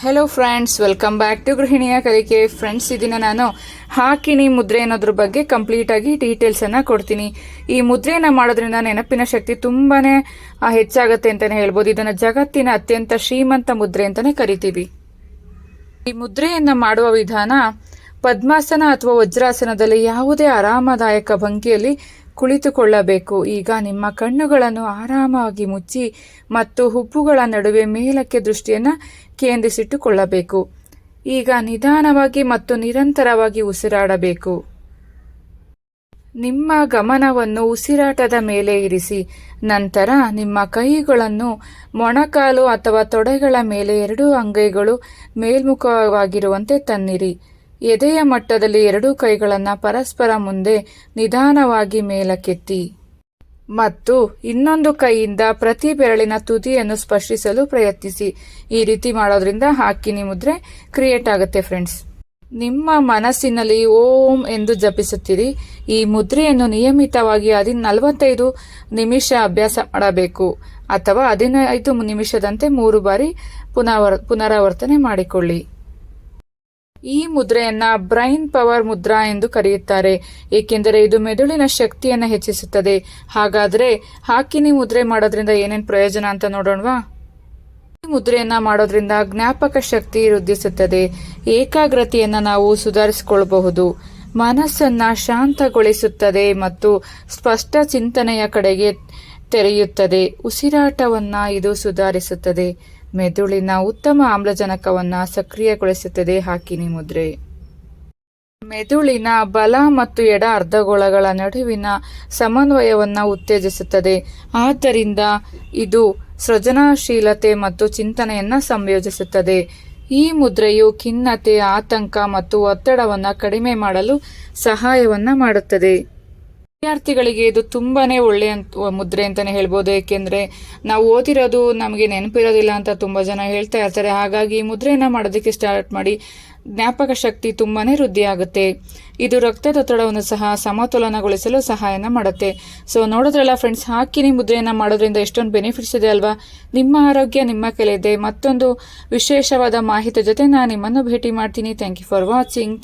Hello friends welcome back to ಗೃಹಿಣಿಯ ಕಲಿಕೆ friends ಇದನ್ನ ನಾನು ಹಾಕಿನಿ ಮುದ್ರೆ ಅನ್ನೋದ್ರ ಬಗ್ಗೆ ಕಂಪ್ಲೀಟ್ ಆಗಿ ಡೀಟೇಲ್ಸ್ ಅನ್ನ ಕೊಡ್ತೀನಿ. ಈ ಮುದ್ರೆಯನ್ನು ಮಾಡೋದ್ರಿಂದ ನೆನಪಿನ ಶಕ್ತಿ ತುಂಬಾನೇ ಹೆಚ್ಚಾಗುತ್ತೆ ಅಂತಲೇ ಹೇಳ್ಬೋದು. ಇದನ್ನ ಜಗತ್ತಿನ ಅತ್ಯಂತ ಶ್ರೀಮಂತ ಮುದ್ರೆ ಅಂತಾನೆ ಕರಿತೀವಿ. ಈ ಮುದ್ರೆಯನ್ನು ಮಾಡುವ ವಿಧಾನ ಪದ್ಮಾಸನ ಅಥವಾ ವಜ್ರಾಸನದಲ್ಲಿ ಯಾವುದೇ ಆರಾಮದಾಯಕ ಭಂಗಿಯಲ್ಲಿ ಕುಳಿತುಕೊಳ್ಳಬೇಕು. ಈಗ ನಿಮ್ಮ ಕಣ್ಣುಗಳನ್ನು ಆರಾಮಾಗಿ ಮುಚ್ಚಿ ಮತ್ತು ಹುಬ್ಬುಗಳ ನಡುವೆ ಮೇಲಕ್ಕೆ ದೃಷ್ಟಿಯನ್ನು ಕೇಂದ್ರಿಸಿಟ್ಟುಕೊಳ್ಳಬೇಕು. ಈಗ ನಿಧಾನವಾಗಿ ಮತ್ತು ನಿರಂತರವಾಗಿ ಉಸಿರಾಡಬೇಕು. ನಿಮ್ಮ ಗಮನವನ್ನು ಉಸಿರಾಟದ ಮೇಲೆ ಇರಿಸಿ. ನಂತರ ನಿಮ್ಮ ಕೈಗಳನ್ನು ಮೊಣಕಾಲು ಅಥವಾ ತೊಡೆಗಳ ಮೇಲೆ ಎರಡೂ ಅಂಗೈಗಳು ಮೇಲ್ಮುಖವಾಗಿರುವಂತೆ ತನ್ನಿರಿ. ಎದೆಯ ಮಟ್ಟದಲ್ಲಿ ಎರಡೂ ಕೈಗಳನ್ನು ಪರಸ್ಪರ ಮುಂದೆ ನಿಧಾನವಾಗಿ ಮೇಲಕ್ಕೆತ್ತಿ. ಮತ್ತು ಇನ್ನೊಂದು ಕೈಯಿಂದ ಪ್ರತಿ ಬೆರಳಿನ ತುದಿಯನ್ನು ಸ್ಪರ್ಶಿಸಲು ಪ್ರಯತ್ನಿಸಿ. ಈ ರೀತಿ ಮಾಡೋದ್ರಿಂದ ಹಾಕಿನಿ ಮುದ್ರೆ ಕ್ರಿಯೇಟ್ ಆಗುತ್ತೆ ಫ್ರೆಂಡ್ಸ್. ನಿಮ್ಮ ಮನಸ್ಸಿನಲ್ಲಿ ಓಂ ಎಂದು ಜಪಿಸುತ್ತೀರಿ. ಈ ಮುದ್ರೆಯನ್ನು ನಿಯಮಿತವಾಗಿ ಹದಿನ ನಲವತ್ತೈದು ನಿಮಿಷ ಅಭ್ಯಾಸ ಮಾಡಬೇಕು. ಅಥವಾ ಹದಿನೈದು ನಿಮಿಷದಂತೆ ಮೂರು ಬಾರಿ ಪುನರಾವರ್ ಪುನರಾವರ್ತನೆ ಮಾಡಿಕೊಳ್ಳಿ. ಈ ಮುದ್ರೆಯನ್ನ ಬ್ರೈನ್ ಪವರ್ ಮುದ್ರಾ ಎಂದು ಕರೆಯುತ್ತಾರೆ. ಏಕೆಂದರೆ ಇದು ಮೆದುಳಿನ ಶಕ್ತಿಯನ್ನು ಹೆಚ್ಚಿಸುತ್ತದೆ. ಹಾಗಾದ್ರೆ ಹಾಕಿನಿ ಮುದ್ರೆ ಮಾಡೋದ್ರಿಂದ ಏನೇನ್ ಪ್ರಯೋಜನ ಅಂತ ನೋಡೋಣವಾ? ಈ ಮುದ್ರೆಯನ್ನ ಮಾಡೋದ್ರಿಂದ ಜ್ಞಾಪಕ ಶಕ್ತಿ ವೃದ್ಧಿಸುತ್ತದೆ. ಏಕಾಗ್ರತೆಯನ್ನ ನಾವು ಸುಧಾರಿಸಿಕೊಳ್ಳಬಹುದು ಮನಸ್ಸನ್ನ ಶಾಂತಗೊಳಿಸುತ್ತದೆ ಮತ್ತು ಸ್ಪಷ್ಟ ಚಿಂತನೆಯ ಕಡೆಗೆ ತೆರೆಯುತ್ತದೆ. ಉಸಿರಾಟವನ್ನ ಇದು ಸುಧಾರಿಸುತ್ತದೆ. ಮೆದುಳಿನ ಉತ್ತಮ ಆಮ್ಲಜನಕವನ್ನ ಸಕ್ರಿಯಗೊಳಿಸುತ್ತದೆ ಹಾಕಿನಿ ಮುದ್ರೆ. ಮೆದುಳಿನ ಬಲ ಮತ್ತು ಎಡ ಅರ್ಧಗೋಳಗಳ ನಡುವಿನ ಸಮನ್ವಯವನ್ನ ಉತ್ತೇಜಿಸುತ್ತದೆ. ಆದ್ದರಿಂದ ಇದು ಸೃಜನಶೀಲತೆ ಮತ್ತು ಚಿಂತನೆಯನ್ನ ಸಂಯೋಜಿಸುತ್ತದೆ. ಈ ಮುದ್ರೆಯು ಖಿನ್ನತೆ, ಆತಂಕ ಮತ್ತು ಒತ್ತಡವನ್ನ ಕಡಿಮೆ ಮಾಡಲು ಸಹಾಯವನ್ನ ಮಾಡುತ್ತದೆ. ವಿದ್ಯಾರ್ಥಿಗಳಿಗೆ ಇದು ತುಂಬಾನೇ ಒಳ್ಳೆಯ ಮುದ್ರೆ ಅಂತಾನೆ ಹೇಳ್ಬೋದು. ಏಕೆಂದ್ರೆ ನಾವು ಓದಿರೋದು ನಮಗೆ ನೆನಪಿರೋದಿಲ್ಲ ಅಂತ ತುಂಬಾ ಜನ ಹೇಳ್ತಾ ಇರ್ತಾರೆ. ಹಾಗಾಗಿ ಈ ಮುದ್ರೆಯನ್ನ ಮಾಡೋದಕ್ಕೆ ಸ್ಟಾರ್ಟ್ ಮಾಡಿ ಜ್ಞಾಪಕ ಶಕ್ತಿ ತುಂಬಾನೇ ವೃದ್ಧಿ ಆಗುತ್ತೆ. ಇದು ರಕ್ತದೊತ್ತಡವನ್ನು ಸಹ ಸಮತೋಲನಗೊಳಿಸಲು ಸಹಾಯನ ಮಾಡುತ್ತೆ. ಸೊ ನೋಡೋದ್ರಲ್ಲ ಫ್ರೆಂಡ್ಸ್ ಹಾಕಿನಿ ಮುದ್ರೆಯನ್ನು ಮಾಡೋದ್ರಿಂದ ಎಷ್ಟೊಂದು ಬೆನಿಫಿಟ್ಸ್ ಇದೆ ಅಲ್ವಾ? ನಿಮ್ಮ ಆರೋಗ್ಯ ನಿಮ್ಮ ಕೈಲಿದೆ. ಮತ್ತೊಂದು ವಿಶೇಷವಾದ ಮಾಹಿತಿ ಜೊತೆ ನಾನು ನಿಮ್ಮನ್ನು ಭೇಟಿ ಮಾಡ್ತೀನಿ. Thank you for watching